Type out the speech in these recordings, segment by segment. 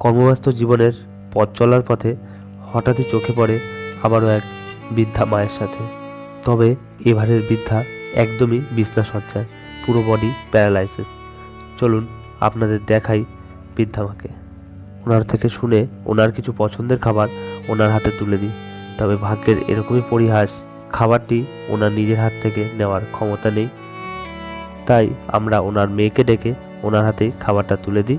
কর্মব্যস্ত জীবনের পথ চলার পথে হঠাৎই চোখে পড়ে আবারও এক বৃদ্ধা মায়ের সাথে। তবে এবারের বৃদ্ধা একদমই বিছনা সজ্জায় পুরো বডি প্যারালাইসিস চলুন আপনাদের দেখাই বৃদ্ধা মাকে। ওনার থেকে শুনে ওনার কিছু পছন্দের খাবার ওনার হাতে তুলে দিই। তবে ভাগ্যের এরকমই পরিহাস, খাবারটি ওনার নিজের হাত থেকে নেওয়ার ক্ষমতা নেই। তাই আমরা ওনার মেয়েকে ডেকে ওনার হাতেই খাবারটা তুলে দিই।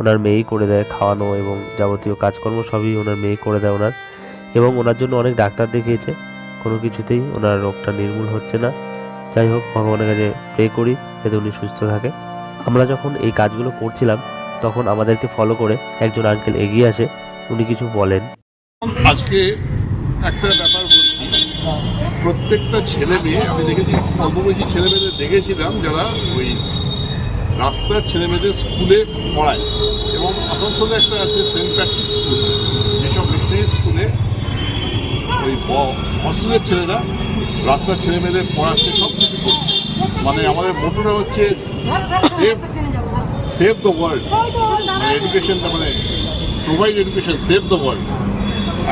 ওনার মেয়েই করে দেয় খাওয়ানো এবং যাবতীয় কাজকর্ম সবই ওনার মেয়ে করে দেয় ওনার। এবং ওনার জন্য অনেক ডাক্তার দেখিয়েছে। কোনো কিছুতেই ওনার রোগটা নির্মূল হচ্ছে না। যাই হোক, ভগবানের কাছে প্রে করি যাতে উনি সুস্থ থাকে। আমরা যখন এই কাজগুলো করছিলাম, তখন আমাদেরকে ফলো করে একজন আঙ্কেল এগিয়ে আসে। উনি কিছু বলেন। আজকে একটা ব্যাপার বলছি। প্রত্যেকটা ছেলে মেয়ে, আমি দেখেছি বয়সী ছেলে মেয়েদের দেখেছিলাম যারা ওই রাস্তার ছেলে মেয়েদের স্কুলে পড়ায় এবং আসানসোলে একটা আছে সেন্ট প্যাট্রিক স্কুল। যেসব মিশনারি স্কুলে ওই হস্টেলের ছেলেরা রাস্তার ছেলে মেয়েদের পড়াচ্ছে সব কিছু করছে। মানে আমাদের মোটোটা হচ্ছে সেভ সেভ দ্য ওয়ার্ল্ড মানে এডুকেশনটা মানে provide education save the world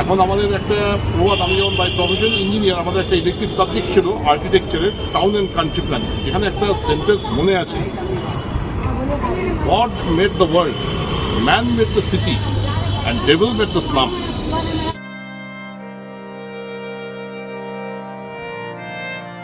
এখন আমাদের একটা প্রবাদ আমি যেমন বাই প্রফেশন ইঞ্জিনিয়ার আমাদের একটা ইলেকট্রিক সাবজেক্ট ছিল আর্কিটেকচারের টাউন অ্যান্ড কান্ট্রি প্ল্যানিং এখানে একটা সেন্টেন্স মনে আছে। God made the world, man made the city, and devil made the slum.